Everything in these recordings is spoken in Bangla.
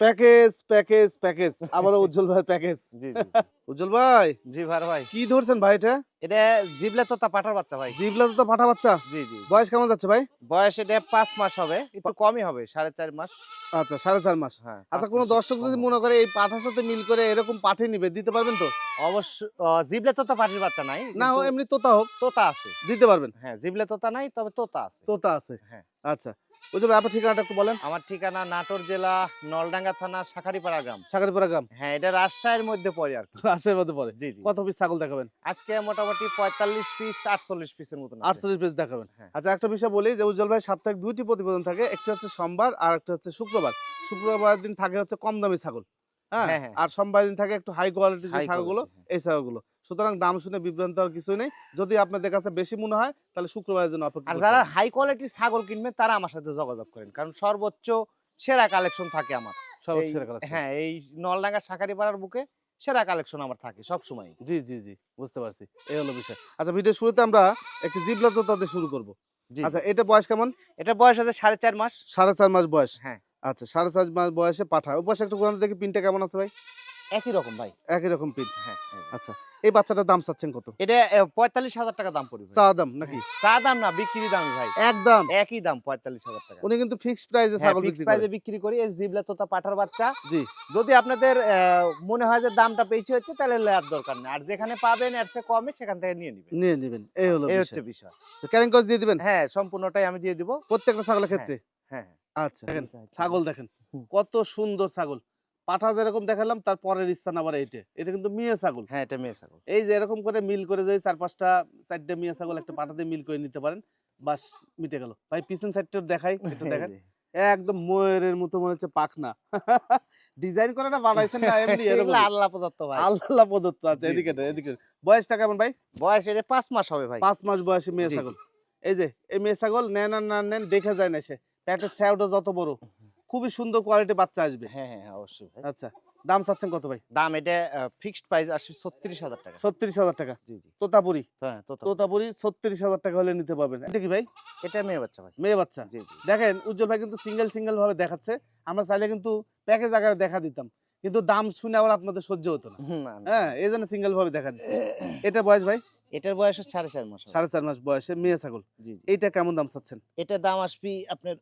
Package package package. আবারও উজ্জ্বল ভাই প্যাকেজ। জি উজ্জ্বল ভাই। জি ভার ভাই। কি ধরছেন ভাই এটা? এটা জিবলে তোতা পাঠার বাচ্চা ভাই। জিবলা তো পাঠা বাচ্চা? জি জি বয়স কেমন যাচ্ছে ভাই? বয়স এটা পাঁচ মাস হবে। একটু কমই হবে সাড়ে চার মাস। আচ্ছা সাড়ে চার মাস। হ্যাঁ আচ্ছা কোনো দর্শক যদি মনে করে এই পাঠার সাথে মিল করে এরকম পাঠে নিবে দিতে পারবেন তো? অবশ্য জিবলে তোতা পাঠির বাচ্চা নাই না এমনি তোতা হোক। তোতা আছে। দিতে পারবেন। হ্যাঁ জিবলে তোতা নাই তবে তোতা আছে। তোতা আছে। হ্যাঁ। আচ্ছা। উজ্জ্বল আপনার ঠিকানাটা একটু বলেন। আমার ঠিকানা নাটোর জেলা নলডাঙ্গা থানা শাখারিপাড়া গ্রাম। সাগরপাড়া গ্রাম। হ্যাঁ এটা রাজশাহীর মধ্যে পড়ে আর রাজশাহীর মধ্যে পড়ে? জি জি। কত পিস ছাগল দেখাবেন? আজকে মোটামুটি পঁয়তাল্লিশ পিস আটচল্লিশ পিসের মতন আটচল্লিশ পিস দেখাবেন। হ্যাঁ। আচ্ছা একটা বিষয় বলি যে উজ্জ্বল ভাই সাপ্তাহিক দুইটি প্রতিবেদন থাকে। একটি হচ্ছে সোমবার আর একটা হচ্ছে শুক্রবার। শুক্রবার দিন থাকে হচ্ছে কম দামি ছাগল হ্যাঁ? হ্যাঁ। আর সোমবার দিন থাকে একটু হাই কোয়ালিটির যে High ছাগলগুলো। এই ছাগলগুলো। সুতরাং দাম শুনে বিভ্রান্ত হওয়ার কিছুই নেই। যদি আপনাদের কাছে বেশি মনে হয় তাহলে শুক্রবারের জন্য অপেক্ষা আর যারা হাই কোয়ালিটির ছাগল কিনবেন তারা আমার সাথে যোগাযোগ করেন। কারণ সর্বোচ্চ সেরা কালেকশন থাকে আমার। সর্বোচ্চ সেরা collection। হ্যাঁ এই নলডাঙ্গা শাখারিপাড়ার বুকে সেরা কালেকশন আমার থাকে সব সময় জি জি জি বুঝতে পারছি। এই হলো বিষয়। আচ্ছা ভিডিও শুরুতে আমরা একটি জিবলা তো তাদের শুরু করব। জি। আচ্ছা এটা বয়স কেমন? এটা বয়স আছে সাড়ে চার মাস। সাড়ে চার মাস বয়স। হ্যাঁ। আচ্ছা সাড়ে চার মাস বয়সে পাঠা। ওই পাশে একটু ঘোরানো দেখি পিনটা কেমন আছে ভাই? একই রকম ভাই। একই রকম পিন হ্যাঁ। হ্যাঁ। আচ্ছা এই বাচ্চাটার দাম চাচ্ছেন কত? এটা পঁয়তাল্লিশ হাজার টাকা দাম পড়বে চা দাম নাকি? চা দাম না বিক্রি দাম ভাই। একদম। একই দাম পঁয়তাল্লিশ হাজার টাকা। উনি কিন্তু ফিক্সড প্রাইসে হ্যাঁ, ছাগল বিক্রি এ বিক্রি করি এই জিবলা তোতা পাঠার বাচ্চা। জি। যদি আপনাদের মনে হয় যে দামটা বেশি হচ্ছে তাহলে লেয়ার দরকার নেই। আর যেখানে পাবেন এর চেয়ে কমে সেখান থেকে নিয়ে নেবেন। নিয়ে নেবেন এই হলো এই হচ্ছে বিষয়। ক্যারিং কস্ট দিয়ে দিবেন? হ্যাঁ সম্পূর্ণটাই আমি দিয়ে দিব। প্রত্যেকটা ছাগলের ক্ষেত্রে? হ্যাঁ আচ্ছা দেখেন ছাগল দেখেন কত সুন্দর ছাগল। পাঠা যেরকম দেখালাম তার পরের স্থান আবার এইটা। এটা কিন্তু মেয়ে ছাগল। হ্যাঁ এটা মেয়ে ছাগল। এই যে এরকম করে মিল করে যদি চার পাঁচটা চারটে মেয়ে ছাগল একটা পাঠাতে মিল করে নিতে পারেন বাস মিটে গেল। ভাই পিছন সাইডটা দেখাই একটু দেখেন। একদম ময়ূরের মতো মনে হচ্ছে পাখনা। ডিজাইন করাটা বানাইছেন না এমনি এগুলো আল্লাহ প্রদত্ত ভাই। আল্লাহ প্রদত্ত আছে এদিকে না, জি। এদিকে বয়সটা কেমন ভাই? বয়স এটা পাঁচ মাস হবে ভাই। পাঁচ মাস বয়সী মেয়ে। ছাগল। এই যে এই মেয়ে ছাগল নেন আর না নেন দেখে যায় না সে। প্যাটের স্যাওটা যত বড় খুবই সুন্দর কোয়ালিটি বাচ্চা আসবে। হ্যাঁ হ্যাঁ হ্যাঁ, অবশ্যই আচ্ছা দাম চাচ্ছেন কত ভাই? দাম এটা ফিক্সড প্রাইস আসছে ছত্রিশ হাজার টাকা। ছত্রিশ হাজার টাকা। জি জি। তোতাপুরি? হ্যাঁ। তোতাপুরি। ছত্রিশ হাজার টাকা হলে নিতে পারবেন। এটা কি ভাই? এটা মেয়ে বাচ্চা ভাই। মেয়ে বাচ্চা? জি জি। দেখেন উজ্জ্বল ভাই কিন্তু সিঙ্গেল সিঙ্গেল ভাবে দেখাচ্ছে। আমরা চাইলে কিন্তু প্যাকেজ আকারে দেখা দিতাম। কিন্তু দাম শুনে আবার আপনাদের সহ্য হতো না। হ্যাঁ এই জন্য সিঙ্গেল ভাবে দেখা দিচ্ছে। এটা বয়স ভাই? এটার বয়স সাড়ে চার মাস। সাড়ে চার মাস বয়সে মেয়ে ছাগল। জি। এইটা কেমন দাম চাচ্ছেন? এটা দাম আসবে আপনার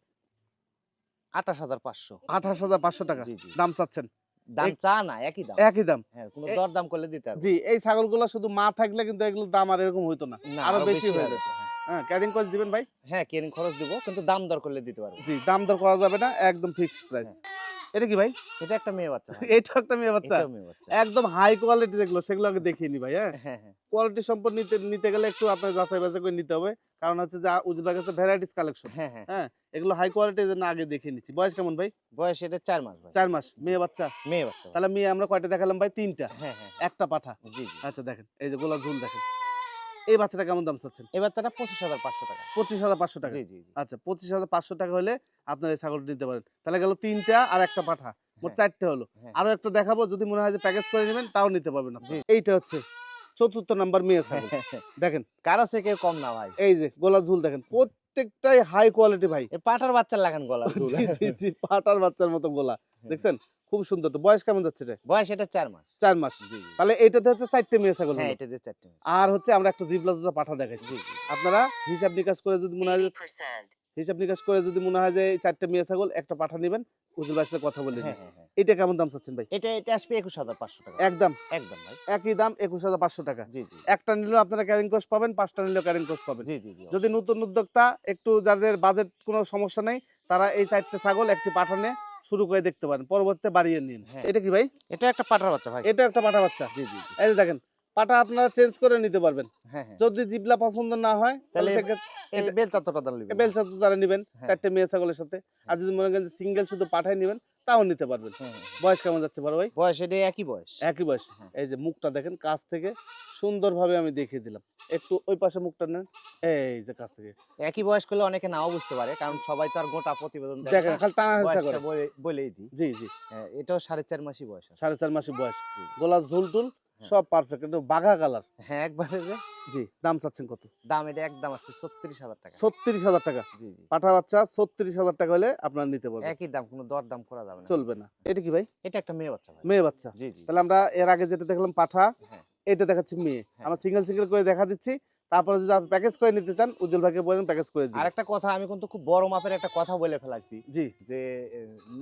আঠাশ হাজার পাঁচশো। আঠাশ হাজার পাঁচশো টাকা। জি জি। দাম চাচ্ছেন? দাম চা না একই দাম। একই দাম। হ্যাঁ কোনো দাম করলে দিতে জি এই ছাগলগুলো শুধু মা থাকলে কিন্তু এগুলোর দাম আর এরকম হইতো না। আরও বেশি হয়ে যেত। হ্যাঁ। হ্যাঁ ক্যারিং খরচ দিবেন ভাই? হ্যাঁ ক্যারিং খরচ দিব কিন্তু দাম দর করলে দিতে পারব। জি দাম দর করা যাবে না একদম ফিক্সড প্রাইস এটা কি ভাই? এটা একটা মেয়ে বাচ্চা এটা একটা মেয়ে বাচ্চা? একদম হাই কোয়ালিটি যেগুলো সেগুলো আগে দেখিয়ে নি ভাই হ্যাঁ? হ্যাঁ হ্যাঁ। কোয়ালিটি সম্পদ নিতে নিতে গেলে একটু আপনার যাচাই বাছাই করে নিতে হবে। কারণ হচ্ছে যে উজবের কাছে ভ্যারাইটিস কালেকশন হ্যাঁ হ্যাঁ। হ্যাঁ? এগুলো হাই কোয়ালিটির জন্য আগে দেখিয়ে নিচ্ছি। বয়স কেমন ভাই? বয়স এটা চার মাস ভাই। চার মাস। মেয়ে বাচ্চা? মেয়ে বাচ্চা তাহলে মেয়ে আমরা কয়টা দেখালাম ভাই? তিনটা। হ্যাঁ হ্যাঁ। একটা পাঠা। জি জি। আচ্ছা দেখেন। এই যে গোলাপ ঝুল দেখেন। এই বাচ্চাটা কেমন দাম চাচ্ছেন? এই বাচ্চাটা পঁচিশ হাজার পাঁচশো টাকা। পঁচিশ হাজার পাঁচশো টাকা? জি জি আচ্ছা পঁচিশ হাজার পাঁচশো টাকা হলে আপনার এই ছাগলটা নিতে পারেন। তাহলে গেল তিনটা আর একটা পাঠা মোট হ্যাঁ, চারটে হলো। হ্যাঁ। আরও একটা দেখাবো যদি মনে হয় যে প্যাকেজ করে নেবেন তাও নিতে পারবেন। এইটা হচ্ছে চতুর্থ নাম্বার মেয়ে ছাগল। দেখেন। কারও থেকে কম না ভাই? এই যে গোলাপ ঝুল দেখেন। প্রত্যেকটাই হাই কোয়ালিটি ভাই। এই পাঠার বাচ্চা লাগান গলা জি জি জি পাটার বাচ্চার মতো গোলা দেখছেন? খুব সুন্দর তো। বয়স কেমন যাচ্ছে রে বয়স এটা চার মাস। চার মাস। জি জি। তাহলে এইটাতে হচ্ছে চারটে মেয়ে ছাগল হ্যাঁ হলো। এটা দিয়ে চারটে আর হচ্ছে আমরা একটা জিবলা পাঠা দেখাইছি। জি জি। আপনারা হিসাব নিকাশ করে যদি মনে হয় হিসাব নিকাশ করে যদি মনে হয় যে এই চারটে মেয়ে ছাগল একটা পাঠা নেবেন উজুল ভাইয়ের সাথে কথা বলে হ্যাঁ দিন। হ্যাঁ হ্যাঁ। এটা কেমন দাম চাচ্ছেন ভাই? এটা এটা আসবে একুশ হাজার পাঁচশো টাকা। একদম। একদম ভাই। একই দাম একুশ হাজার পাঁচশো টাকা। জি জি একটা নিলেও আপনারা ক্যারিং কোর্স পাবেন পাঁচটা নিলেও ক্যারিং কোর্স পাবেন। জি জি জি যদি নতুন উদ্যোক্তা একটু যাদের বাজেট কোনো সমস্যা নেই তারা এই চারটে ছাগল একটি পাঠানে শুরু করে দেখতে পারেন পরবর্তীতে বাড়িয়ে নিন। হ্যাঁ। এটা কি ভাই? এটা একটা পাটার বাচ্চা ভাই। এটা একটা পাটা বাচ্চা? জি জি এই যে দেখেন পাটা আপনারা চেঞ্জ করে নিতে পারবেন। হ্যাঁ হ্যাঁ। যদি জিবলা পছন্দ না হয় তাহলে বেল এটা- বেল চাত্তটা দাম নিবেন। বেলচা তারা নেবেন। চারটে মেয়ে ছাগলের সাথে। আর যদি মনে করেন সিঙ্গেল শুধু পাঠাই নেবেন তাও নিতে পারবেন। বয়স কেমন যাচ্ছে বড় ভাই? বয়স এটা একই বয়স। একই বয়স। হ্যাঁ। এই যে মুখটা দেখেন কাছ থেকে সুন্দরভাবে আমি দেখিয়ে দিলাম। একটু ওই পাশে মুখটা নেন। এই যে কাছ থেকে। একই বয়স করলে অনেকে নাও বুঝতে পারে কারণ সবাই তো আর গোটা প্রতিবেদন দেখেন খালি টানা হেঁচড়া করে। বলে- বলেই দিই। জি জি। হ্যাঁ, এটাও সাড়ে চার মাসই বয়স সাড়ে চার মাসের বয়স। গোলা ঝুল টুল হ্যাঁ। সব পারফেক্ট একদম বাঘা কালার হ্যাঁ একবারে যে। জি দাম চাচ্ছেন কত? দাম এটা একদম আছে ছত্রিশ হাজার টাকা। ছত্রিশ হাজার টাকা। জি জি। পাঠা বাচ্চা ছত্রিশ হাজার টাকা হলে আপনার নিতে পারবেন একই দাম কোনো দর দাম করা যাবে না। চলবে না। এটা কি ভাই? এটা একটা মেয়ে বাচ্চা ভাই। মেয়ে বাচ্চা। জি জি। তাহলে আমরা এর আগে যেটা দেখলাম পাঠা হ্যাঁ। এটা দেখাচ্ছি মেয়ে। হ্যাঁ। আমরা সিঙ্গেল সিঙ্গেল করে দেখা দিচ্ছি। তারপরে যদি আপনি প্যাকেজ করে নিতে চান উজ্জ্বল ভাইকে বলেন প্যাকেজ করে দিন আর একটা কথা আমি কিন্তু খুব বড় মাপের একটা কথা বলে ফেলাইছি। জি। যে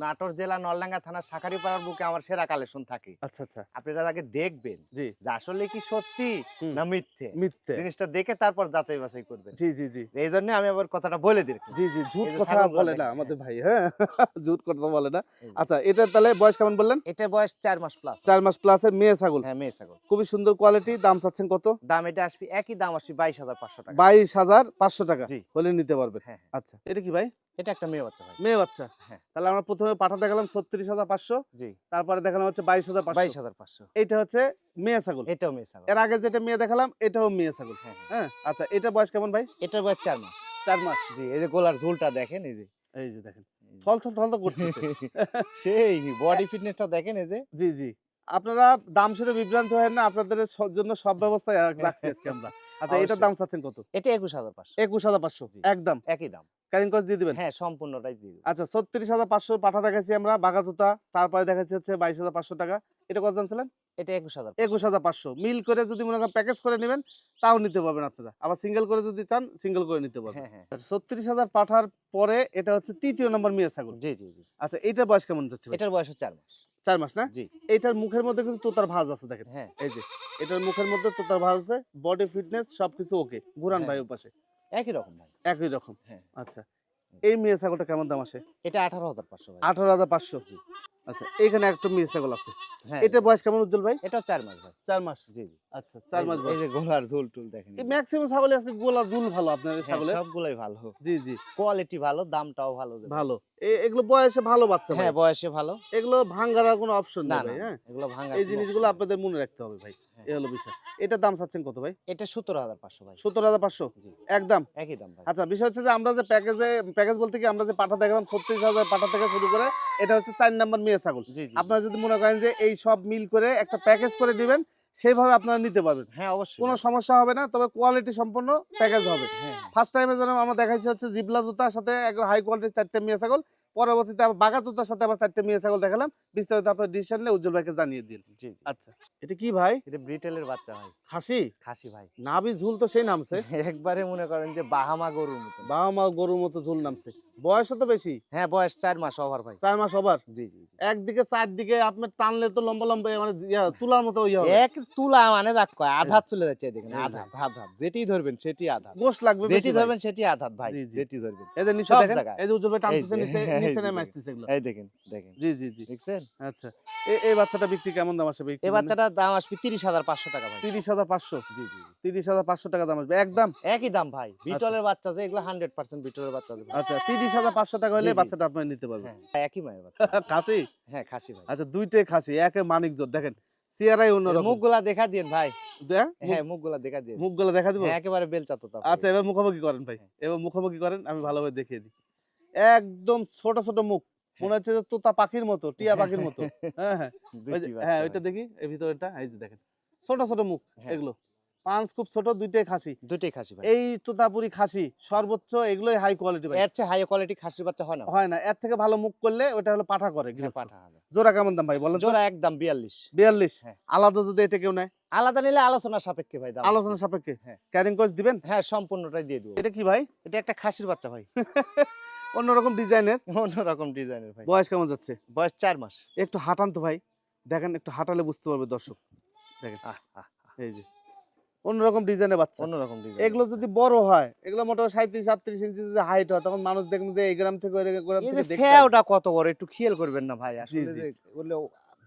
নাটোর জেলা নলডাঙ্গা থানার শাখারিপাড়ার বুকে আমার সেরা কালেকশন থাকে। আচ্ছা আচ্ছা। আপনারা আগে দেখবেন জি। যে আসলে কি সত্যি না মিথ্যে? মিথ্যে। জিনিসটা দেখে তারপর যাচাই বাছাই করবেন। জি জি জি। এই জন্য আমি আবার কথাটা বলে দিই জি জি ঝুট কথা বলে না আমাদের ভাই হ্যাঁ? ঝুট কথা বলে না। আচ্ছা এটা তাহলে বয়স কেমন বললেন? এটা বয়স চার মাস প্লাস চার মাস প্লাসের মেয়ে ছাগল? হ্যাঁ মেয়ে ছাগল। খুবই সুন্দর কোয়ালিটি দাম চাচ্ছেন কত? দাম এটা আসবে একই দাম আসবে বাইশ হাজার পাঁচশো টাকা। বাইশ হাজার পাঁচশো টাকা। হলে নিতে পারবেন হ্যাঁ হ্যাঁ। আচ্ছা এটা কি ভাই? এটা একটা মেয়ে বাচ্চা ভাই। মেয়ে বাচ্চা? হ্যাঁ। তাহলে আমরা প্রথমে পাঠা দেখালাম ছত্রিশ হাজার পাঁচশো। জি। তারপরে দেখালাম হচ্ছে বাইশ হাজার বাইশ হাজার পাঁচশো। এটা হচ্ছে মেয়ে ছাগল। এটাও মেয়ে ছাগল। এর আগে যেটা মেয়ে দেখালাম এটাও মেয়ে ছাগল। হ্যাঁ হ্যাঁ। হ্যাঁ আচ্ছা এটা বয়স কেমন ভাই? এটার বয়স চার মাস। চার মাস। জি এই যে গোলার ঝোলটা দেখেন এই যে। এই যে দেখেন। থল থল থল তো করতেছে। সেই বডি ফিটনেসটা দেখেন এই যে। জি জি। আপনারা দাম শুনে বিভ্রান্ত হয় না আপনাদের জন্য সব ব্যবস্থায় রাখছি আজকে আমরা। আচ্ছা এটার দাম চাচ্ছেন কত? এটা একুশ হাজার পাঁচশো। একুশ হাজার পাঁচশো। একদম। একই দাম। ক্যারিং কস্ট দিয়ে দিবেন? হ্যাঁ সম্পূর্ণটাই দিয়ে আচ্ছা ছত্রিশ হাজার পাঁচশো পাঠা দেখাচ্ছি আমরা বাগাতুতা। তারপরে দেখাচ্ছি হচ্ছে বাইশ হাজার পাঁচশো টাকা। এটা কত দাম ছিলেন এটা একুশ হাজার একুশ হাজার পাঁচশো। মিল করে যদি মনে করেন প্যাকেজ করে নেবেন তাও নিতে পারবেন আপনারা। আবার সিঙ্গেল করে যদি চান সিঙ্গেল করে নিতে পারবেন। হ্যাঁ হ্যাঁ। ছত্রিশ হাজার পাঠার পরে এটা হচ্ছে তৃতীয় নম্বর মেয়ে ছাগল। জি জি জি। আচ্ছা এইটার বয়স কেমন যাচ্ছে এটার বয়স হচ্ছে চার মাস। চার মাস না? জি। এইটার মুখের মধ্যে কিন্তু তোতার ভাজ আছে দেখেন। হ্যাঁ। এই যে এটার মুখের মধ্যে তোতার ভাজ আছে বডি ফিটনেস সবকিছু ওকে ঘুরান হ্যাঁ। ভাই ওপাশে। পাশে একই রকম ভাই। একই রকম। হ্যাঁ। আচ্ছা। এই মেয়ে ছাগলটা কেমন দাম আসে এটা আঠারো হাজার পাঁচশো ভাই। আঠারো হাজার পাঁচশো? জি। আচ্ছা এখানে একটা মেয়ে ছাগল আছে। হ্যাঁ। এটা বয়স কেমন উজ্জ্বল ভাই? এটাও চার মাস ভাই। চার মাস? জি জি। আচ্ছা চার মাস এই যে গোলার ঝোল টুল দেখেন। এই ম্যাক্সিমাম ছাগলে আজকে গোলা দুল ভালো আপনার হ্যাঁ, ছাগলের। সবগুলাই ভালো। জি জি। কোয়ালিটি ভালো দামটাও ভালো। ভালো। এ- এগুলো বয়সে ভালো বাচ্চা ভাই। হ্যাঁ বয়সে ভালো। এগুলো ভাঙ্গার আর কোনো অপশন না হ্যাঁ? এগুলো ভাঙা এই জিনিসগুলো আপনাদের মনে রাখতে হবে ভাই। এই হলো বিষয়। এটার দাম চাচ্ছেন কত ভাই? এটা সতেরো হাজার পাঁচশো ভাই। সত্তর হাজার পাঁচশো? একদম? একই দাম ভাই। আচ্ছা বিষয় হচ্ছে যে আমরা যে প্যাকেজে প্যাকেজ বলতে কি আমরা যে পাঠা দেখলাম ছত্রিশ হাজার পাঠা থেকে শুরু করে এটা হচ্ছে চার নাম্বার মেয়ে ছাগল। আপনারা যদি মনে করেন যে এই সব মিল করে একটা প্যাকেজ করে দিবেন সেইভাবে আপনারা নিতে পারবেন। হ্যাঁ অবশ্যই। কোনো সমস্যা হবে না তবে কোয়ালিটি সম্পন্ন প্যাকেজ হবে। হ্যাঁ। ফার্স্ট টাইমে যেন আমরা দেখাইছি হচ্ছে জিবলা জুতার সাথে একদম হাই কোয়ালিটির চারটে মেয়ে ছাগল। পরবর্তীতে আবার বাগা জুতার সাথে আবার চারটে মেয়ে ছাগল দেখালাম। বিস্তারিত আপনার ডিসিশন নিয়ে উজ্জ্বল ভাইকে জানিয়ে দিন। জি। আচ্ছা এটা কি ভাই? এটা ব্রিটেলের বাচ্চা ভাই। খাসি? খাসি ভাই। নাবি ঝুল তো সেই নামছে। একবারে মনে করেন যে বাহামা গরুর মতো। বাহামা গরুর মতো ঝুল নামছে। বয়স তো বেশি? হ্যাঁ বয়স চার মাস ওভার ভাই। চার মাস ওভার? জি জি। একদিকে চারদিকে আপনি টানলে তো লম্বা লম্বা মানে তুলার মতো ইয়ে এক তুলা মানে যাক কয় আধাত চলে যাচ্ছে হ্যাঁ, আধাত আধাত যেটি ধরবেন সেটি আধাত। গোশ লাগবে যেটি ধরবেন সেটি আধাত ভাই। যেটি ধরবেন। এই যে নিচে দেখেন এই যে উজ্জ্বল ভাই টানতেছে নিচে নিচে নেমে। আসতেছে এগুলো। এই দেখেন দেখেন। জি জি জি। দেখছেন? আচ্ছা এই এই বাচ্চাটা বিক্রি কেমন দাম আসবে? এই বাচ্চাটার দাম আসবে তিরিশ হাজার পাঁচশো টাকা ভাই। তিরিশ হাজার পাঁচশো? জি জি জি। তিরিশ হাজার পাঁচশো টাকা দাম আসবে। একদম? একই দাম ভাই। বিটলের বাচ্চা যে এগুলো হান্ড্রেড পার্সেন্ট বিটলের বাচ্চা আচ্ছা তিরিশ হাজার পাঁচশো টাকা হলে। বাচ্চাটা আপনি নিতে পারবেন। হ্যাঁ একই মায়ের বাচ্চা। খাসি হ্যাঁ খাসি ভাই। আচ্ছা দুইটাই খাসি একে মানিক জোর। দেখেন সিয়ারাই অন্যরকম। মুখগুলা দেখা দিন ভাই। হ্যাঁ মুখগুলা দেখা দিন মুখগুলো দেখা দিব? হ্যাঁ একেবারে বেলচা তো আচ্ছা এবার মুখোমুখি করেন ভাই। এবার মুখোমুখি করেন আমি ভালোভাবে দেখিয়ে দিই। একদম ছোট ছোট মুখ। মনে হচ্ছে যে তোতা পাখির মতো টিয়া পাখির মতো। হ্যাঁ হ্যাঁ। হ্যাঁ ওইটা দেখি এই ভিতরেটা এই যে দেখেন। ছোট ছোট মুখ। এগুলো। পাঁচ খুব ছোট দুইটাই খাসি। দুইটাই খাসি ভাই। এই তোতাপুরি খাসি সর্বোচ্চ এগুলোই হাই কোয়ালিটি ভাই। এর চেয়ে হাই কোয়ালিটি খাসির বাচ্চা হয় না। হয় না এর থেকে ভালো মুখ করলে ওটা হলো পাঠা করে হ্যাঁ পাঠা। জোড়া কেমন দাম ভাই বলেন জোড়া একদম বিয়াল্লিশ। বিয়াল্লিশ? হ্যাঁ। আলাদা যদি এটা কেউ নেয়? আলাদা নিলে আলোচনা সাপেক্ষে ভাই দাম। আলোচনা সাপেক্ষে? হ্যাঁ। ক্যারিং কোচ দিবেন? হ্যাঁ সম্পূর্ণটাই দিয়ে দেবো। এটা কি ভাই? এটা একটা খাসির বাচ্চা ভাই। অন্যরকম ডিজাইনের? অন্যরকম ডিজাইনের ভাই। বয়স কেমন যাচ্ছে? বয়স চার মাস। একটু হাঁটান তো ভাই। দেখেন একটু হাঁটালে বুঝতে পারবে দর্শক। আহ, আহ, এই যে। অন্যরকম ডিজাইনের বাচ্চা অন্যরকম ডিজাইন এগুলো যদি বড় হয় এগুলো মোটামুটি সাঁত্রিশ সাতত্রিশ ইঞ্চি যদি হাইট হয় তখন মানুষ দেখবেন যে এই গ্রাম থেকে ওই গ্রাম থেকে আসবে। কত বড় একটু খেয়াল করবেন না ভাই আসলে।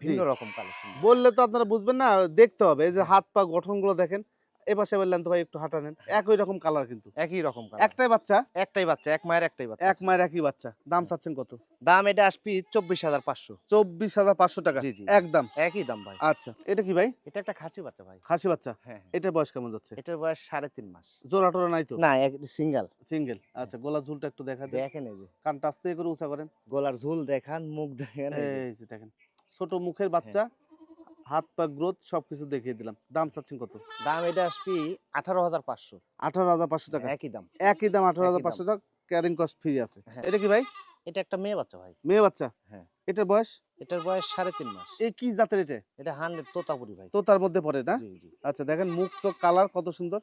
ভিন্ন রকম কালেকশন বললে তো আপনারা বুঝবেন না দেখতে হবে এই যে। হাত পা গঠনগুলো দেখেন এপাশে বললেন তো ভাই একটু হাঁটা নেন। একই রকম কালার কিন্তু। একই রকম একটাই বাচ্চা? একটাই বাচ্চা এক মায়ের একটাই বাচ্চা। এক মায়ের একই বাচ্চা। দাম চাচ্ছেন কত? দাম এটা আসবি চব্বিশ হাজার পাঁচশো। চব্বিশ হাজার পাঁচশো টাকা। জি জি। একদম। একই দাম ভাই। আচ্ছা এটা কি ভাই? এটা একটা খাসি বাচ্চা ভাই। খাসি বাচ্চা? হ্যাঁ এটার বয়স কেমন যাচ্ছে? এটার বয়স সাড়ে তিন মাস। জোড়া টোরা নাই তো? না সিঙ্গেল সিঙ্গেল আচ্ছা গোলা ঝুলটা একটু দেখা দেখেন এই যে। কানটা আস্তে করে উঁচা করেন। গলার ঝুল দেখান মুখ দেখেন। এই এই যে দেখেন। ছোট মুখের বাচ্চা। হাত পা গ্রোথ সবকিছু দেখিয়ে দিলাম। দাম চাচ্ছেন কত? দাম এটা আসবি আঠারো হাজার পাঁচশো। আঠারো হাজার পাঁচশো টাকা। একই দাম। একই দাম আঠারো হাজার পাঁচশো টাকা। ক্যারিং কস্ট ফ্রি আছে। হ্যাঁ। এটা কি ভাই? এটা একটা মেয়ে বাচ্চা ভাই। মেয়ে বাচ্চা? হ্যাঁ। এটার বয়স? এটার বয়স সাড়ে তিন মাস। এই কি জাতের এটা? এটা হান্ড্রেড তোতাপুরি ভাই। তোতার মধ্যে পড়ে না? আচ্ছা দেখেন মুখ চোখ কালার কত সুন্দর?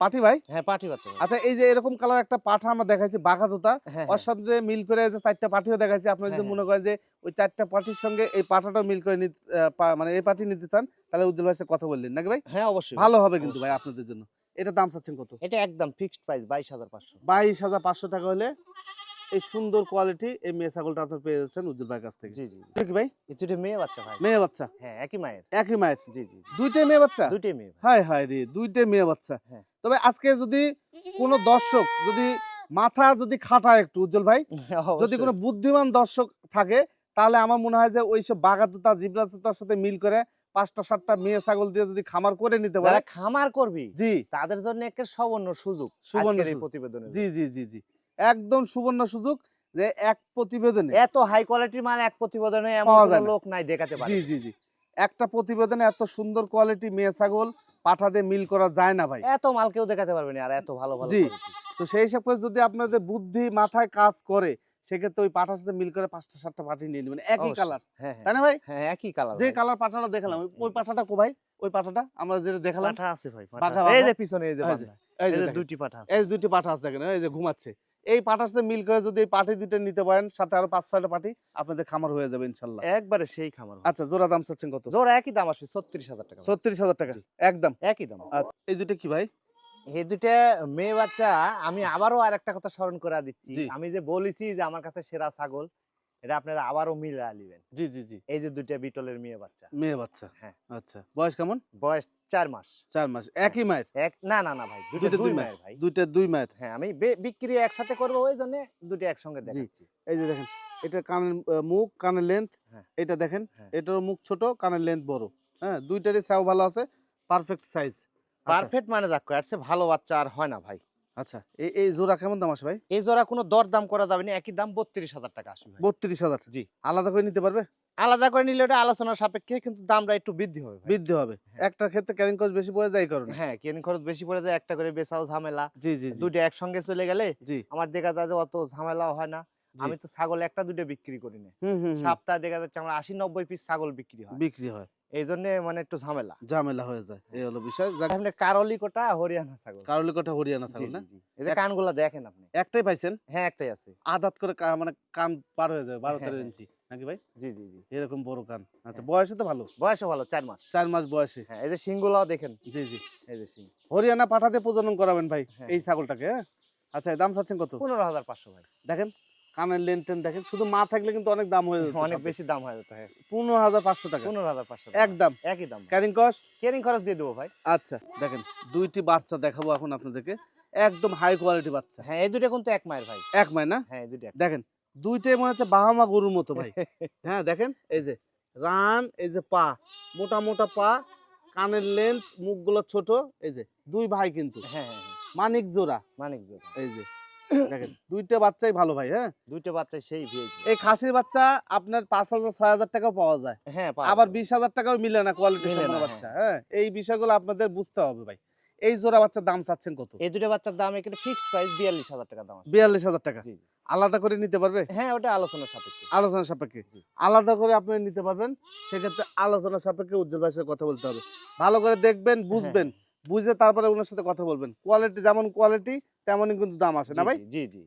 পাটি ভাই? হ্যাঁ পাটি বাচ্চা আচ্ছা এই যে এরকম কালার একটা পাঠা আমরা দেখাইছি বাঘা তোতা। হ্যাঁ ওর সাথে মিল করে যে চারটা পাটিও দেখাইছি। আপনি যদি হ্যাঁ, মনে করেন যে ওই চারটা পাটির সঙ্গে এই পাঠাটাও মিল করে মানে এই পাটি নিতে চান তাহলে উজ্জ্বল ভাই কথা বললেন নাকি ভাই? হ্যাঁ অবশ্যই ভালো হবে কিন্তু ভাই আপনাদের জন্য। এটা দাম চাচ্ছেন কত? এটা একদম ফিক্সড প্রাইস বাইশ হাজার পাঁচশো। বাইশ হাজার পাঁচশো টাকা হলে এই সুন্দর কোয়ালিটি এই মেয়ে ছাগলটা আপনার পেয়ে যাচ্ছেন উজ্জ্বল ভাইয়ের কাছ থেকে। জি জি এটা কি ভাই? এটা দুটো মেয়ে বাচ্চা ভাই। মেয়ে বাচ্চা? হ্যাঁ একই মায়ের। একই মায়ের? জি জি। দুইটাই মেয়ে বাচ্চা? দুইটাই মেয়ে হাই হাই রে দুইটাই মেয়ে বাচ্চা। হ্যাঁ। তবে আজকে যদি কোনো দর্শক যদি মাথা যদি খাটায় একটু উজ্জ্বল ভাই যদি। কোনো বুদ্ধিমান দর্শক থাকে তাহলে আমার মনে হয় যে ওইসব বাগাতুতা জিব্রাতুতার সাথে মিল করে পাঁচটা সাতটা মেয়ে ছাগল দিয়ে যদি খামার করে নিতে পারে। খামার করবি জি। তাদের জন্য একটা সবর্ণ সুযোগ সুবর্ণ। প্রতিবেদনে জি জি জি জি। একদম সুবর্ণ সুযোগ যে এক প্রতিবেদনে এত হাই কোয়ালিটির মাল এক প্রতিবেদনে এমন। লোক নাই দেখাতে পারে। জি জি জি। একটা প্রতিবেদনে এত সুন্দর কোয়ালিটি মেয়ে ছাগল পাঠা দিয়ে মিল করা যায় না ভাই। এত মাল কেউ দেখাতে পারবে না আর এত ভালো ভালো জি। তো সেই হিসাব করে যদি আপনাদের বুদ্ধি মাথায় কাজ করে সেক্ষেত্রে ওই পাঠার সাথে মিল করে পাঁচটা সাতটা পাঠি নিয়ে নেবেন। একই কালার হ্যাঁ হ্যাঁ। তাই না ভাই? হ্যাঁ একই কালার যে কালার পাঠাটা দেখালাম ওই- পাঠাটা কো ভাই? ওই পাঠাটা আমরা যেটা দেখালাম। পাঠা আছে ভাই এই যে পিছনে এই যে এই যে, দুইটি পাঠা আছে। এই যে দুইটি পাঠা আছে দেখেন এই যে ঘুমাচ্ছে। এই পাটার সাথে মিল করে যদি এই পাটি দুটো নিতে পারেন সাথে আরও পাঁচ ছয়টা পাটি আপনাদের খামার হয়ে যাবে ইনশাল্লাহ। একবারে সেই খামার আচ্ছা জোড়া দাম চাচ্ছেন কত? জোড়া একই দাম আসবে ছত্রিশ হাজার টাকা। ছত্রিশ হাজার টাকা একদম। একই দাম। আচ্ছা এই দুটো কি ভাই? এই দুটা মেয়ে বাচ্চা আমি আবারও আর একটা কথা স্মরণ করে দিচ্ছি। আমি যে বলেছি যে আমার কাছে সেরা ছাগল এটা আপনারা আবারও মিলে নিবেন জি জি জি। এই যে দুইটা বিটলের মেয়ে বাচ্চা। মেয়ে বাচ্চা? হ্যাঁ। আচ্ছা। বয়স কেমন? বয়স চার মাস। চার মাস। একই মায়ের? এক না না না ভাই দুইটা দুই মায়ের ভাই। দুইটা দুই মায়ের? হ্যাঁ আমি বিক্রি একসাথে করব ওই জন্য দুটো একসঙ্গে দেখাচ্ছি। এই যে দেখেন এটা কানের মুখ কানের লেন্থ হ্যাঁ। এটা দেখেন হ্যাঁ। এটার মুখ ছোট কানের লেন্থ বড়। হ্যাঁ দুইটারই সাও ভালো আছে পারফেক্ট সাইজ পারফেক্ট মানে দেখো এর চেয়ে ভালো বাচ্চা আর হয় না ভাই। আচ্ছা এই এই জোড়া কেমন দাম আসে ভাই? এই জোড়া কোনো দর দাম করা যাবে না একই দাম বত্রিশ হাজার টাকা আসবে বত্রিশ হাজার? জি। আলাদা করে নিতে পারবে? আলাদা করে নিলে ওটা আলোচনার সাপেক্ষে কিন্তু দামটা একটু বৃদ্ধি হবে বৃদ্ধি হবে। হ্যাঁ। একটা ক্ষেত্রে ক্যারিং খরচ বেশি পড়ে যায় কারণ। হ্যাঁ কেন খরচ বেশি পড়ে যায় একটা করে বেচাও ঝামেলা। জি জি দুটো একসঙ্গে চলে গেলে জি। আমার দেখা যায় যে অত ঝামেলাও হয় না। আমি তো ছাগল একটা দুটো বিক্রি করি না। সপ্তাহে দেখা যাচ্ছে আমার আশি নব্বই পিস ছাগল বিক্রি হয়। বিক্রি হয়। এই জন্য মানে একটু ঝামেলা। ঝামেলা হয়ে যায় এই হলো বিষয়। কারলি কোটা হরিয়ানা ছাগল। কারলি কথা হরিয়ানা ছাগল না। এই যে কানগুলা দেখেন আপনি। একটাই পাইছেন? হ্যাঁ একটাই আছে। আদাত করে মানে কান পার হয়ে যাবে বারো হ্যাঁ, তেরো হ্যাঁ। ইঞ্চি। নাকি ভাই? জি জি জি। এরকম বড় কান। আচ্ছা হ্যাঁ। বয়সে তো ভালো? বয়সও ভালো চার মাস। চার মাস বয়সে। হ্যাঁ এই যে সিংগুলাও দেখেন। জি জি। এই যে সিং হরিয়ানা পাঠাতে প্রজনন করাবেন ভাই। এই ছাগলটাকে হ্যাঁ? আচ্ছা দাম চাচ্ছেন কত? পনেরো হাজার পাঁচশো ভাই। দেখেন। কানের লেন টেন দেখেন শুধু মা থাকলে কিন্তু অনেক দাম হয়ে যেত অনেক বেশি দাম হয়ে যেত হ্যাঁ। পনেরো হাজার পাঁচশো টাকা। পনেরো হাজার পাঁচশো একদম। একই দাম। ক্যারিং কস্ট কেরিং খরচ দিয়ে দেবো ভাই। আচ্ছা। দেখেন দুইটি বাচ্চা দেখাবো এখন আপনাদেরকে। একদম হাই কোয়ালিটি বাচ্চা। হ্যাঁ এই দুটো কিন্তু এক মায়ের ভাই। এক মায় না? হ্যাঁ দুটো দেখেন দুইটাই মনে হচ্ছে বাহামা গরুর মতো ভাই। হ্যাঁ দেখেন এই যে রান এই যে পা মোটা মোটা পা কানের লেন্থ মুখগুলো ছোট এই যে দুই ভাই কিন্তু। হ্যাঁ হ্যাঁ হ্যাঁ। মানিক জোড়া। মানিক জোড়া। এই যে দেখেন দুইটা বাচ্চাই ভালো ভাই হ্যাঁ? দুইটা বাচ্চা সেই ভিআইপি এই খাসির বাচ্চা আপনার পাঁচ হাজার ছয় হাজার টাকাও পাওয়া যায়। হ্যাঁ আবার বিশ হাজার টাকাও মিলে না কোয়ালিটি বাচ্চা হ্যাঁ। এই বিষয়গুলো আপনাদের বুঝতে হবে ভাই। এই জোড়া বাচ্চার দাম চাচ্ছেন কত? এই দুটো বাচ্চার দাম এখানে ফিক্সড প্রাইস বিয়াল্লিশ হাজার টাকা দাম বিয়াল্লিশ হাজার টাকা। আলাদা করে নিতে পারবে? হ্যাঁ ওটা আলোচনার সাপেক্ষে। আলোচনা সাপেক্ষে। আলাদা করে আপনি নিতে পারবেন সেক্ষেত্রে আলোচনা সাপেক্ষে উজ্জ্বল ভাইয়ের কথা বলতে হবে। ভালো করে দেখবেন বুঝবেন বুঝে তারপরে ওনার সাথে কথা বলবেন। কোয়ালিটি যেমন কোয়ালিটি তেমনই কিন্তু দাম আসে না ভাই? জি, জি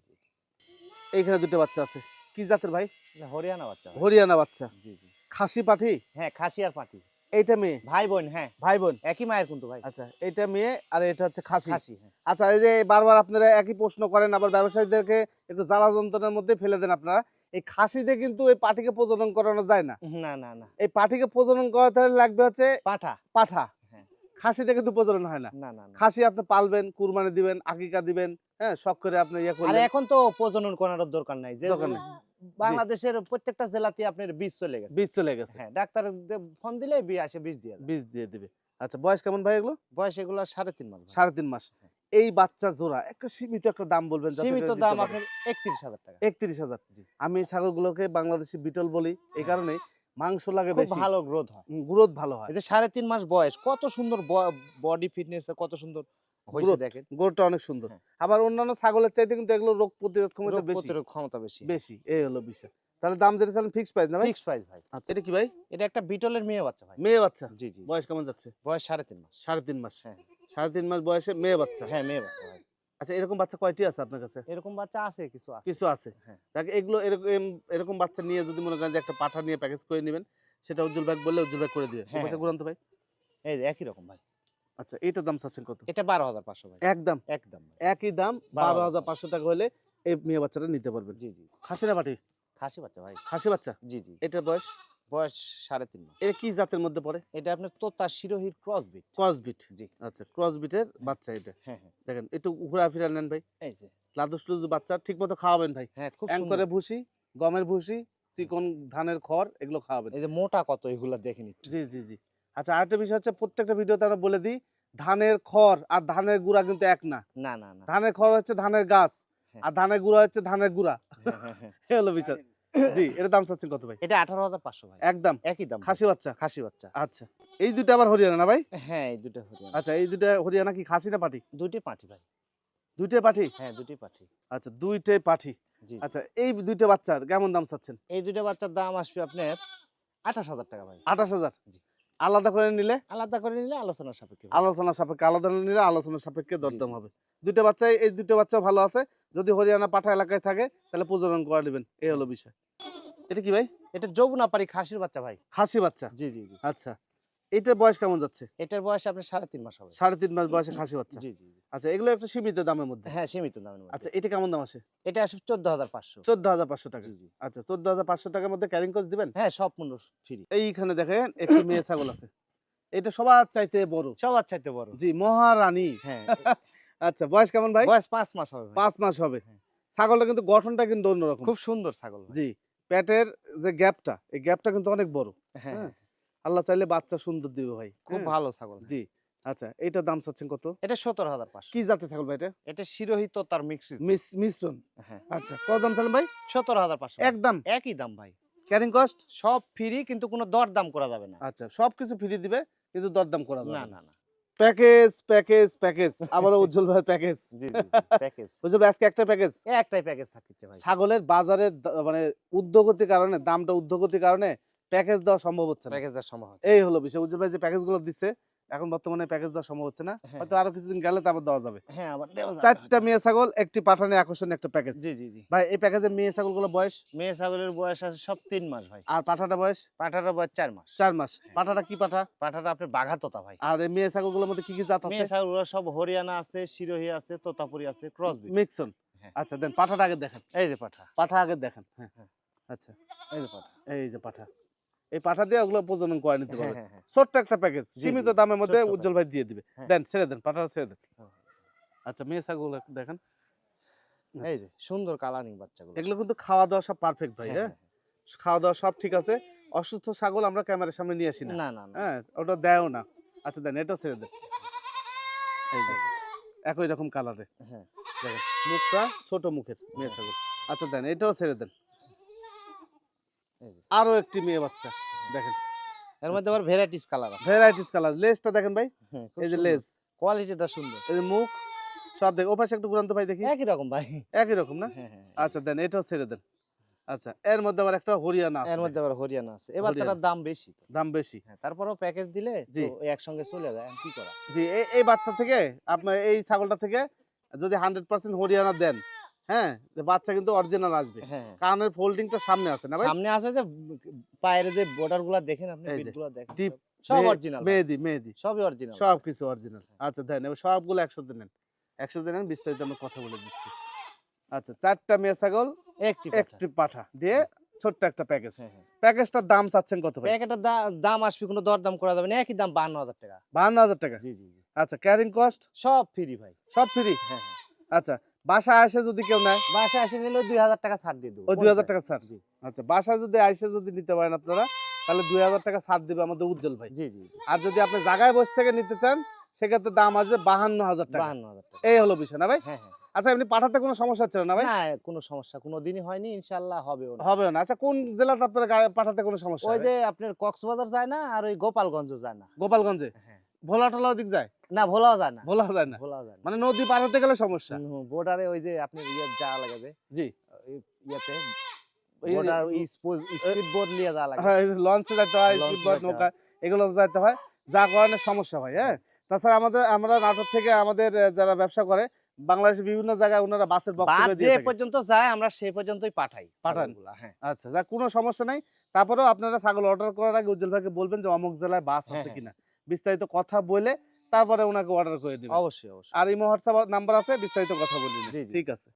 এইখানে দুটো বাচ্চা আছে। কি জাতের ভাই? হরিয়ানা বাচ্চা। হরিয়ানা বাচ্চা। জি জি। খাসি পাঠি? হ্যাঁ খাসি আর পাটি এইটা মেয়ে? ভাই বোন হ্যাঁ। ভাই বোন? একই মায়ের কিন্তু ভাই। আচ্ছা এটা মেয়ে আর এটা হচ্ছে খাসি। খাসি হ্যাঁ। আচ্ছা এই যে বারবার আপনারা একই প্রশ্ন করেন আবার ব্যবসায়ীদেরকে একটু জ্বালা যন্ত্রণার মধ্যে ফেলে দেন আপনারা। এই খাসিতে কিন্তু এই পাটিকে প্রজনন করানো যায় না। না না না। এই পাটিকে প্রজনন করাতে হলে লাগবে হচ্ছে পাঠা। পাঠা। হ্যাঁ। খাসিতে কিন্তু প্রজনন হয় না। খাসি আপনি পালবেন কুরবানি দিবেন আকিকা দিবেন হ্যাঁ শখ করে আপনি ইয়ে আর করলেন এখন তো প্রজনন করানোর দরকার নাই। যে দরকার নাই। বাংলাদেশের প্রত্যেকটা জেলাতে আপনার বীজ চলে গেছে। বীজ চলে গেছে। হ্যাঁ ডাক্তার ফোন দিলে বি আসে বীজ দিয়ে। বীজ দিয়ে দিবে। আচ্ছা বয়স কেমন ভাই এগুলো? বয়স এগুলো সাড়ে তিন মাস। সাড়ে তিন মাস। এই বাচ্চা জোড়া একটা সীমিত একটা দাম বলবেন সীমিত দাম আপনার একত্রিশ হাজার টাকা। একত্রিশ হাজার। আমি ছাগলগুলোকে বাংলাদেশি বিটল বলি এই হ্যাঁ। কারণে মাংস লাগে বেশি। ভালো গ্রোথ হয়। গ্রোথ ভালো হয়। এই যে সাড়ে তিন মাস বয়স কত সুন্দর বডি ফিটনেস কত সুন্দর হয়েছে দেখেন। গরুটা অনেক সুন্দর। হ্যাঁ। আবার অন্যান্য ছাগলের চাইতে কিন্তু এগুলো রোগ প্রতিরোধ ক্ষমতা বেশি। প্রতিরোধ ক্ষমতা বেশি। বেশি এই হলো বিষয়। তাহলে দাম যেটা চালেন ফিক্স প্রাইস না ভাই? ফিক্স প্রাইস ভাই। আচ্ছা। এটা কি ভাই? এটা একটা বিটলের মেয়ে বাচ্চা ভাই। মেয়ে বাচ্চা? জি জি। বয়স কেমন যাচ্ছে? বয়স সাড়ে তিন মাস। সাড়ে তিন মাস। হ্যাঁ। সাড়ে তিন মাস বয়সে মেয়ে বাচ্চা? হ্যাঁ মেয়ে বাচ্চা ভাই। আচ্ছা এরকম বাচ্চা কয়টি আছে আপনার কাছে? এরকম বাচ্চা আছে কিছু আছে। কিছু আছে? হ্যাঁ। দেখ এগুলো এরকম এরকম বাচ্চা নিয়ে যদি মনে করেন যে একটা পাঠা নিয়ে প্যাকেজ করে নেবেন সেটা উজ্জ্বল ব্যাগ বললে উজ্জ্বল ব্যাগ করে দিবে। হ্যাঁ, পয়সা হ্যাঁ। ঘুরান্ত ভাই। এই যে একই রকম ভাই। আচ্ছা এইটার দাম চাচ্ছেন কত? এটা বারো হাজার পাঁচশো ভাই। একদম। একদম একই দাম বারো হাজার পাঁচশো টাকা হলে এই মেয়ে বাচ্চাটা নিতে পারবেন। জি জি। খাসি না পাটি খাসি বাচ্চা ভাই। খাসি বাচ্চা? জি জি। এটার বয়স? বয়স সাড়ে তিন মাস। এটা কি জাতের মধ্যে পড়ে? এটা আপনার তোতা শিরোহির জি। আচ্ছা বাচ্চা এটা। হ্যাঁ হ্যাঁ। দেখেন একটু ঘোরা ফিরা নেন ভাই। এই যে। লাদুস বাচ্চা ঠিক মতো খাওয়াবেন ভাই। হ্যাঁ খুব ভুসি গমের ভুসি চিকন ধানের খড় এগুলো খাওয়াবেন। এই যে মোটা কত এগুলা দেখেন জি জি জি। আচ্ছা আরেকটা বিষয় হচ্ছে প্রত্যেকটা ভিডিওতে আমরা বলে দিই ধানের খড় আর ধানের গুঁড়া কিন্তু এক না। না না ধানের খড় হচ্ছে ধানের গাছ হ্যাঁ। আর ধানের গুঁড়া হচ্ছে ধানের গুঁড়া। হ্যাঁ, হ্যাঁ, হলো বিচার জি এটা দাম চাচ্ছেন কত ভাই? এটা আঠারো হাজার পাঁচশো ভাই। একদম? একই দাম খাসি বাচ্চা? খাসি বাচ্চা। আচ্ছা। এই দুটো আবার হরিয়ানা না ভাই? হ্যাঁ এই দুটো হরিয়ানা। আচ্ছা এই দুটো হরিয়ানা কি খাসি না পাটি? দুটি পাটি ভাই। দুইটাই পাঠি হ্যাঁ দুটি পাঠি আচ্ছা দুইটাই পাঠি আচ্ছা এই দুইটা বাচ্চা কেমন দাম চাচ্ছেন? এই দুইটা বাচ্চার দাম আসবে আপনার আঠাশ হাজার টাকা ভাই। আঠাশ হাজার? জি। আলাদা করে নিলে? আলাদা করে নিলে আলোচনা সাপেক্ষে। আলোচনা সাপেক্ষে আলাদা নিলে আলোচনা সাপেক্ষে দরদাম হবে। দুটো বাচ্চা এই দুটো বাচ্চা ভালো আছে। যদি হরিয়ানা পাঠা এলাকায় থাকে তাহলে প্রজনন করে নেবেন। এই হলো বিষয়। এটা কি ভাই? এটা যৌবনা পারি খাসির বাচ্চা ভাই। খাসি বাচ্চা? জি জি জি। আচ্ছা। এটার বয়স কেমন যাচ্ছে? এটার বয়স আপনার সাড়ে তিন মাস হবে। সাড়ে তিন মাস বয়সে খাসি বাচ্চা। জি জি। আচ্ছা এগুলো একটু সীমিত দামের মধ্যে? হ্যাঁ সীমিত দামের মধ্যে। আচ্ছা এটা কেমন দাম আসে? এটা আসবে চোদ্দ হাজার পাঁচশো। চোদ্দ হাজার পাঁচশো টাকা। জি জি। আচ্ছা চোদ্দ হাজার পাঁচশো টাকার মধ্যে ক্যারিং কোচ দিবেন? হ্যাঁ সব পনেরো ফ্রি এইখানে দেখেন একটি মেয়ে ছাগল আছে। এটা সবার চাইতে বড়। সবার চাইতে বড়। জি মহারানী। হ্যাঁ। আচ্ছা বয়স কেমন ভাই? বয়স পাঁচ মাস হবে পাঁচ মাস হবে। হ্যাঁ। ছাগলটা কিন্তু গঠনটা কিন্তু অন্যরকম। খুব সুন্দর ছাগল জি পেটের যে গ্যাপটা এই গ্যাপটা কিন্তু অনেক বড়। হ্যাঁ। হ্যাঁ। আল্লাহ চাইলে বাচ্চা সুন্দর দিবে ভাই। খুব হ্যাঁ। ভালো ছাগল জি। আচ্ছা এইটার দাম চাচ্ছেন কত? এটা সতেরো হাজার কি জাতের ছাগল ভাই এটা? এটা শিরোহিত তার মিশ্রণ? হ্যাঁ। আচ্ছা কত দাম চালেন ভাই? সতেরো হাজার পাঁচশো। একদম একই দাম ভাই। ক্যারিং কস্ট সব ফ্রি কিন্তু কোনো দর দাম করা যাবে না। আচ্ছা সবকিছু ফ্রি দিবে কিন্তু দরদাম করা যাবে না না। না প্যাকেজ প্যাকেজ প্যাকেজ আবারও উজ্জ্বল ভাই প্যাকেজ জি প্যাকেজ উজ্জ্বল ভাই আজকে একটা প্যাকেজ একটাই প্যাকেজ থাকছে ভাই। ছাগলের বাজারের মানে উদ্যোগতির কারণে দামটা উদ্যোগতির কারণে প্যাকেজ দেওয়া সম্ভব হচ্ছে না। প্যাকেজ দেওয়ার সম্ভব এই হলো বিষয়। উজ্জ্বল ভাই যে প্যাকেজগুলো দিচ্ছে এখন বর্তমানে প্যাকেজ দেওয়া সম্ভব হচ্ছে না। হ্যাঁ, হয়তো আরও কিছুদিন গেলে তারপর দেওয়া যাবে। হ্যাঁ আবার দেওয়া যাবে চারটা মেয়ে ছাগল একটি পাঠানে আকর্ষণীয় একটা প্যাকেজ। জি জি জি। ভাই এই প্যাকেজের মেয়ে ছাগলগুলো বয়স? মেয়ে ছাগলের বয়স আছে সব তিন মাস ভাই। আর পাঠাটা বয়স? পাঠাটার বয়স চার মাস। চার মাস। হ্যাঁ। পাঠাটা কি পাঠা? পাঠাটা আপনার বাঘাতোতা ভাই। আর এই মেয়ে ছাগলগুলোর মধ্যে কি কি জাত আছে? মেয়ে ছাগলগুলো সব হরিয়ানা আছে শিরোহি আছে তোতাপুরি আছে ক্রস মিক্সন। হ্যাঁ। আচ্ছা দেন পাঠাটা আগে দেখেন। এই যে পাঠা। পাঠা আগে দেখেন। হ্যাঁ। হ্যাঁ। আচ্ছা এই যে পাঠা। এই যে পাঠা। এই পাঠা দিয়ে ওগুলো প্রজনন করে নিতে হ্যাঁ পারবে। হ্যাঁ হ্যাঁ। ছোট্ট একটা প্যাকেজ সীমিত দামের মধ্যে উজ্জ্বল ভাই দিয়ে দিবে। দেন ছেড়ে দেন পাঠাটা ছেড়ে দেন। আচ্ছা মেয়ে ছাগল দেখেন। এই আচ্ছা, যে সুন্দর কালারিং বাচ্চাগুলো। এগুলো কিন্তু খাওয়া দাওয়া সব পারফেক্ট ভাই হ্যাঁ, খাওয়া দাওয়া সব ঠিক আছে। অসুস্থ ছাগল আমরা ক্যামেরার সামনে নিয়ে আসি না। না না হ্যাঁ ওটা দেয়ও না। আচ্ছা দেন এটাও ছেড়ে দেন। এই যে একই রকম কালারে হ্যাঁ। দেখেন মুখটা ছোট মুখের মেয়ে ছাগল। আচ্ছা দেন এটাও ছেড়ে দেন। আরও একটি মেয়ে বাচ্চা দেখেন। এর মধ্যে আবার ভ্যারাইটিস কালার আছে। ভ্যারাইটিস কালার লেজটা দেখেন ভাই। হ্যাঁ, এই যে। লেজ কোয়ালিটিটা সুন্দর। এই যে মুখ সব দেখ ওপাশে একটু ঘুরান্ত ভাই দেখি। একই রকম ভাই। একই রকম না? হ্যাঁ হ্যাঁ আচ্ছা দেন এটাও ছেড়ে দেন। আচ্ছা এর মধ্যে আবার একটা হরিয়ানা আছে এর মধ্যে আবার হরিয়ানা আছে। হরিয়ানা। বাচ্চাটার দাম বেশি দাম বেশি। হ্যাঁ তারপরেও প্যাকেজ দিলে। তো একসঙ্গে চলে যায়। কি করা? জি এই এই বাচ্চা থেকে আপনার এই ছাগলটা থেকে যদি হান্ড্রেড পার্সেন্ট হরিয়ানা দেন হ্যাঁ বাচ্চা কিন্তু অরিজিনাল আসবে। হ্যাঁ। কানের ফোল্ডিংটা সামনে আছে না ভাই? সামনে আছে যে পায়ের যে বর্ডারগুলা দেখেন আপনি দেখেন সব- অরিজিনাল মেহেদি মেহেদি। সবই অরিজিনাল সব কিছু অরিজিনাল আচ্ছা দেন সবগুলো একসাথে নেন। একসাথে নেন বিস্তারিত আমরা কথা বলে দিচ্ছি। আচ্ছা চারটা মেয়ে ছাগল একটি একটি পাঠা দিয়ে ছোট্ট একটা প্যাকেজ প্যাকেজটার দাম চাচ্ছেন কত ভাই? প্যাকেটের দাম আসবে কোনো দর দাম করা যাবে না একই দাম বান্ন হাজার টাকা। বাহান্ন হাজার টাকা? জি জি জি। আচ্ছা ক্যারিং কস্ট সব ফ্রি ভাই। সব ফ্রি হ্যাঁ হ্যাঁ। আচ্ছা বাসায় আসে যদি কেউ নেয়? বাসায় আসে নিলে দুই হাজার টাকা ছাড় দিয়ে দেবো দুই হাজার টাকা ছাড়? জি। আচ্ছা বাসায় যদি আইসে যদি নিতে পারেন আপনারা তাহলে দুই হাজার টাকা ছাড় দিবে আমাদের উজ্জ্বল ভাই। জি জি আর যদি আপনি জায়গায় বসে থেকে নিতে চান সেক্ষেত্রে দাম আসবে বাহান্ন হাজার টাকা। বাহান্ন হাজার টাকা। এই হলো বিষয় না ভাই? হ্যাঁ হ্যাঁ। আচ্ছা এমনি পাঠাতে কোনো সমস্যা হচ্ছে না ভাই? না কোনো সমস্যা কোনো দিনই হয়নি ইনশাল্লাহ হবেও না। হবে না। আচ্ছা কোন জেলাতে আপনার পাঠাতে কোনো সমস্যা ওই যে আপনার কক্সবাজার যায় না আর ওই গোপালগঞ্জ যায় না। গোপালগঞ্জে? হ্যাঁ। ভোলা টোলা দিক যায়? না ভোলাও যায় না। ভোলা যায় না। ভোলাও যায় না। মানে নদী পার হতে গেলে সমস্যা। বর্ডারে ওই যে আপনার ইয়ে যা লাগাবে জি। ইয়েতে বর্ডার স্পিড বোর্ড নিয়ে যা লাগে হ্যাঁ লঞ্চে যেতে হয় স্পিড বোট নৌকা এগুলো যেতে হয়। যা কারণে সমস্যা হয় হ্যাঁ? তাছাড়া আমাদের আমরা নাটোর থেকে আমাদের যারা ব্যবসা করে বাংলাদেশের বিভিন্ন জায়গায় ওনারা বাসের বক্স যে। পর্যন্ত যায় আমরা সেই পর্যন্তই পাঠাই পাঠান? হ্যাঁ। আচ্ছা যা কোনো সমস্যা নাই। তারপরেও আপনারা ছাগল অর্ডার করার আগে উজ্জ্বল ভাইকে বলবেন যে অমুক জেলায় বাস হ্যাঁ, আছে হ্যাঁ। কিনা। বিস্তারিত কথা বলে তারপরে ওনাকে অর্ডার করে দিবেন। অবশ্যই অবশ্যই। আর এই হোয়াটসঅ্যাপ নাম্বার আছে বিস্তারিত কথা বলি জি। ঠিক আছে।